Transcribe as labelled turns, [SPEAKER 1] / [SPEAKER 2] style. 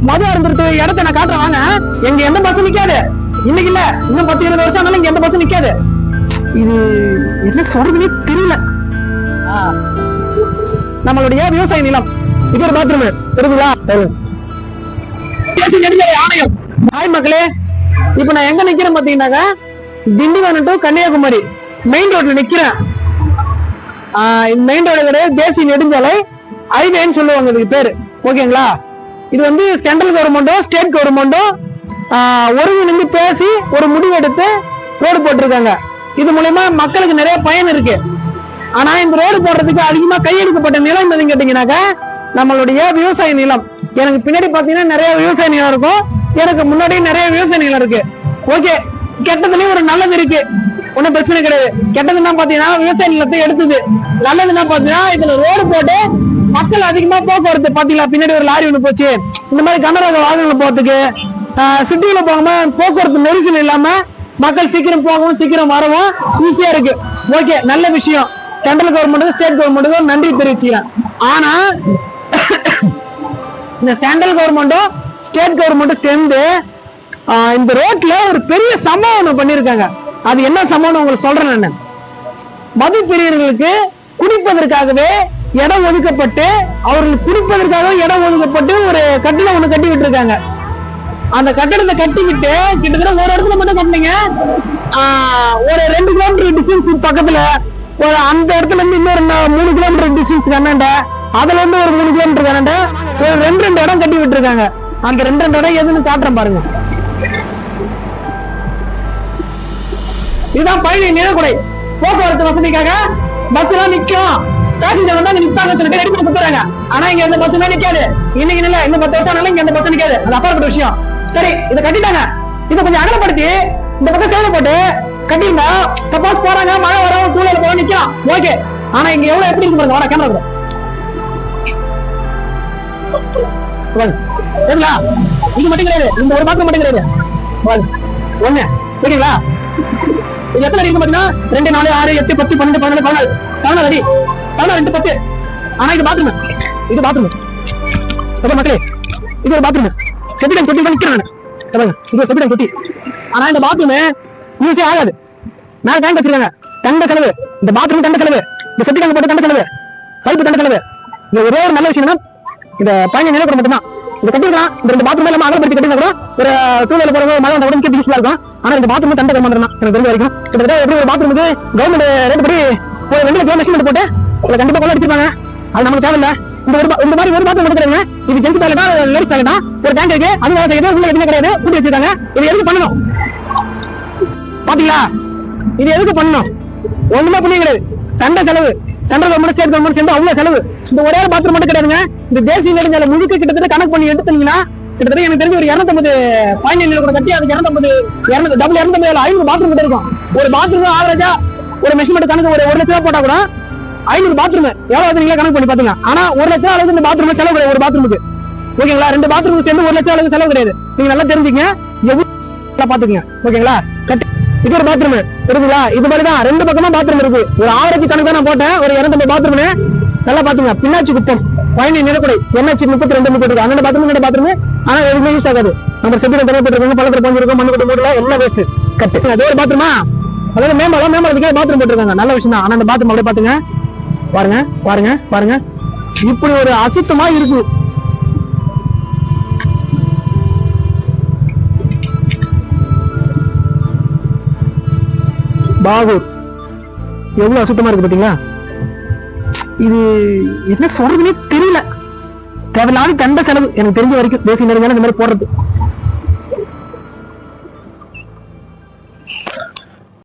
[SPEAKER 1] மது அருந்துறது இடத்த நான் காட்டுறேன் வாங்க. எங்க எந்த பஸ்ஸும் நிக்காது. இன்னைக்கு இல்ல. இன்னும் பத்து இருபது வருஷம் ஆனாலும் இங்க எந்த பஸ்ஸும் நிக்காது. இது என்ன சொல்றதுன்னே தெரியல. நம்மளுடைய விவசாய நிலம். இது ஒரு பாத்ரூம் தெரியுதுங்களா ஆணையம் ஹாய் மக்களே. இப்ப நான் எங்க நிக்கிறேன் பாத்தீங்கன்னாக்கா திண்டிவனம் டு கன்னியாகுமரி. மெயின் ரோட்ல நிக்கிறேன். ஆஹ் இந்த மெயின் ரோடு கிடையாது. தேசிய நெடுஞ்சாலை ஹைவேன்னு சொல்லுவாங்க இதுக்கு பேரு. ஓகேங்களா இது வந்து சென்ட்ரல் கவர்மெண்ட்டும் ஸ்டேட் கவர்மெண்ட்டும் ஒருங்கிணைந்து பேசி ஒரு முடிவு எடுத்து ரோடு போட்டிருக்காங்க. இது மூலயமா மக்களுக்கு நிறைய பயன் இருக்கு. ஆனா இந்த ரோடு போடுறதுக்கு அதிகமா கையெடுக்கப்பட்ட நிலம் எதுன்னு கேட்டீங்கன்னாக்கா நம்மளுடைய விவசாய நிலம். எனக்கு பின்னாடி பாத்தீங்கன்னா நிறைய விவசாய நிலம் இருக்கும். எனக்கு முன்னாடி நிறைய விவசாய நிலம் இருக்கு. ஓகே கெட்டதுலயும் ஒரு நல்லது இருக்கு. ஒன்னும் பிரச்சனை கிடையாது. கெட்டதுன்னா பாத்தீங்கன்னா விவசாய நிலத்தை எடுத்தது. நல்லதுன்னா பாத்தீங்கன்னா இதுல ரோடு போட்டு மக்கள் அதிகமா போக்குவரத்து பாத்தீங்களா? பின்னாடி ஒரு லாரி ஒண்ணு போச்சு. இந்த மாதிரி கனரக வாகனங்கள் போறதுக்கு சிட்டியில போகாம போக்குவரத்து நெரிசல் இல்லாம மக்கள் சீக்கிரம் போகவும் சீக்கிரம் வரவும் ஈஸியா இருக்கு. ஓகே நல்ல விஷயம். சென்ட்ரல் கவர்மெண்ட்டுக்கும் ஸ்டேட் கவர்மெண்ட்டுக்கும் நன்றி தெரிவிச்சுக்கிறேன். ஆனா இந்த சென்ட்ரல் கவர்மெண்ட்டும் ஸ்டேட் கவர்மெண்ட்டும் சேர்ந்து ஆஹ், இந்த ரோட்ல ஒரு பெரிய சம்பவம் ஒண்ணு பண்ணிருக்காங்க அது என்ன சம்பவம் உங்களுக்கு சொல்றேன் நான். மது பிரியர்களுக்கு குடிப்பதற்காகவே இடம் ஒதுக்கப்பட்டு அவர்கள் குடிப்பதற்காக இடம் ஒதுக்கப்பட்டு ஒரு கட்டிடம் ஒண்ணு கட்டி விட்டுருக்காங்க. அந்த கட்டடத்தை கட்டி விட்டு கிட்டத்தட்ட ஒரு இடத்துல மட்டும் கட்டினீங்க. ஆஹ், ஒரு ரெண்டு கிலோமீட்டர் டிஸ்டன்ஸ் பக்கத்துல ஒரு அந்த இடத்துல இருந்து இன்னொரு மூணு கிலோமீட்டர் டிஸ்டன்ஸ் கண்ணாண்ட அதுல இருந்து ஒரு மூணு கிலோமீட்டர் கண்ணாண்ட ஒரு ரெண்டு ரெண்டு இடம் கட்டி விட்டுருக்காங்க. அந்த ரெண்டு ரெண்டு இடம் எதுன்னு காட்டுறேன் பாருங்க. இதுதான் பழனி நிலக்குடை. போக்குவரத்து வசதிக்காக பஸ் எல்லாம் பேசஞ்சர் வந்தா அங்க நிப்பாங்க சில பேர் ரெடி பண்ணி கொடுத்துறாங்க ஆனா இங்க எந்த பஸ் நிக்காது. இன்னைக்கு இல்ல இந்த பத்து வருஷம் ஆனாலும் இங்க எந்த பஸ் நிக்காது. அது அப்பாற்பட்ட விஷயம். சரி இதை கட்டிட்டாங்க. இதை கொஞ்சம் அகலப்படுத்தி இந்த பக்கம் சேவை போட்டு கட்டியிருந்தா சப்போஸ் போறாங்க மழை வரும் டூலர்ல போக நிக்கலாம் ஓகே ஆனா இங்க எவ்வளவு எப்படி இருக்கு பாருங்க வர கேமரா கூட சரிங்களா இது மட்டும் கிடையாது. இந்த ஒரு பாக்கம் மட்டும் கிடையாது. ஒண்ணு. சரிங்களா இது எத்தனை அடி இருக்கு பாத்தீங்கன்னா? ரெண்டு நாலு ஆறு எட்டு பத்து பன்னெண்டு பதினாலு பதினாலு. பதினாலு அடி. பதினாலு ரெண்டு பத்து. ஆனா இது பாத்ரூம் இது பாத்ரூம் அப்ப மக்களே இது ஒரு பாத்ரூம் செப்பிடம் தொட்டி தான் நிக்கிறேன் நான். பாருங்க, இது ஒரு செப்பிடம் தொட்டி ஆனா இந்த பாத்ரூம் யூஸே ஆகாது. மேல டேங்க் வச்சிருக்காங்க. தண்ட செலவு இந்த பாத்ரூம் தண்ட செலவு இந்த செப்டி டேங்க் போட்டு தண்ட செலவு பைப்பு தண்ட செலவு இது ஒரே ஒரு நல்ல விஷயம் இந்த பயணம் நிலப்படம் மட்டும்தான். இந்த கட்டிக்கலாம் இந்த ரெண்டு பாத்ரூம் எல்லாம் அகலப்படுத்தி கட்டினா கூட ஒரு டூ வீலர் போறவங்க மழை வந்த உடனே முக்கிய யூஸ்ஃபுல்லா இருக்கும். ஆனா இந்த பாத்ரூம் தண்டை கவர்மெண்ட் எனக்கு தெரிஞ்ச வரைக்கும். கிட்டத்தட்ட எப்படி ஒரு பாத்ரூமுக்கு கவர்மெண்ட் ரேட் படி ஒரு ரெண்டு லட்சம் மெஷின் போட்டு உங்களை கண்டிப்பா கொள்ள அடிச்சிருப்பாங்க. அது நமக்கு தேவையில்ல. இந்த ஒரு இந்த மாதிரி ஒரு பாத்ரூம் எடுக்கிறீங்க இது ஜென்ஸ் டாய்லெட்டா லேடிஸ் டாய்லெட்டா ஒரு டேங்க் இருக்கு. அது வேலை செய்யுது உள்ள எதுவுமே கிடையாது. கூட்டி வச்சிருக்காங்க. இது எதுக்கு பண்ணணும்? பாத்தீங்களா? இது எதுக்கு பண்ணணும்? ஒண்ணுமே புரிய கிடையாது. தண்டை செலவு. சென்ட்ரல் கவர்மெண்ட் ஸ்டேட் கவர்மெண்ட் சேர்ந்து அவ்வளவு செலவு. இந்த ஒரே ஒரு பாத்ரூம் மட்டும் கிடையாதுங்க. இந்த தேசிய நெடுஞ்சாலை முழுக்க கிட்டத்தட்ட கணக்கு பண்ணி எடுத்தீங்கன்னா கிட்டத்தட்ட எனக்கு தெரிஞ்ச ஒரு இருநூத்தம்பது பாயிண்ட் கூட கட்டி அதுக்கு இருநூத்தம்பது இரநூத்தி டபுள் இரநூத்தம்பது ஐநூறு பாத்ரூம் கிட்ட இருக்கும் ஒரு பாத்ரூம் ஆவரேஜா ஒரு மெஷர்மெண்ட் கணக்கு ஒரு ஒரு லட்ச ரூபா போட்டா கூட ஐநூறு பாத்ரூம் எவ்வளவு நீங்க நீங்களே கணக்கு பண்ணி பாத்துங்க ஆனா ஒரு லட்சம் அளவுக்கு இந்த பாத்ரூம் செலவு கிடையாது ஒரு பாத்ரூமுக்கு ஓகேங்களா? ரெண்டு பாத்ரூம் சேர்ந்து ஒரு லட்சம் அளவுக்கு செலவு கிடையாது. நீங்க நல்லா தெரிஞ்சுங்க எவ்வளவு பாத்துக்கங்க. ஓகேங்களா? கட்டி இது ஒரு பாத்ரூம் இருக்குங்களா இது மாதிரி தான் ரெண்டு பக்கமா பாத்ரூம் இருக்கு. ஒரு ஆயிரத்தி கணக்கு தான் போட்டேன். ஒரு இரநூத்தம்பது பாத்ரூம்னு நல்லா பாத்துங்க. பின்னாச்சி குப்பம் பயணி நிலக்குடை. என்ஹெச் முப்பத்தி ரெண்டு முப்பத்தி இருக்கு அந்த பாத்ரூம் என்ன பாத்ரூம் ஆனா எதுவுமே யூஸ் ஆகாது. நம்ம செப்பிடம் தரப்பட்டிருக்காங்க பழத்துல பஞ்சிருக்கோம் மண்ணு கொண்டு மூடல எல்லாம் வேஸ்ட் கட்டு அதே ஒரு பாத்ரூமா அதாவது மேம்பாலம் மேம்பாலத்துக்கே பாத்ரூம் போட்டிருக்காங்க. நல்ல விஷயம் தான் ஆனா அந்த பாத்ரூம் அப்படியே பாத்துங்க. பாருங்க பாருங்க பாருங்க. இப்படி ஒரு அசுத்தமா இருக்கு. பாகூர் எவ்வளவு அசுத்தமா இருக்கு பாத்தீங்களா? இது என்ன சொல்றதுன்னே தெரியல. தேவையில்லாத கண்ட செலவு. எனக்கு தெரிஞ்ச வரைக்கும் தேசிய நெடுஞ்சாலை இந்த மாதிரி போடுறது.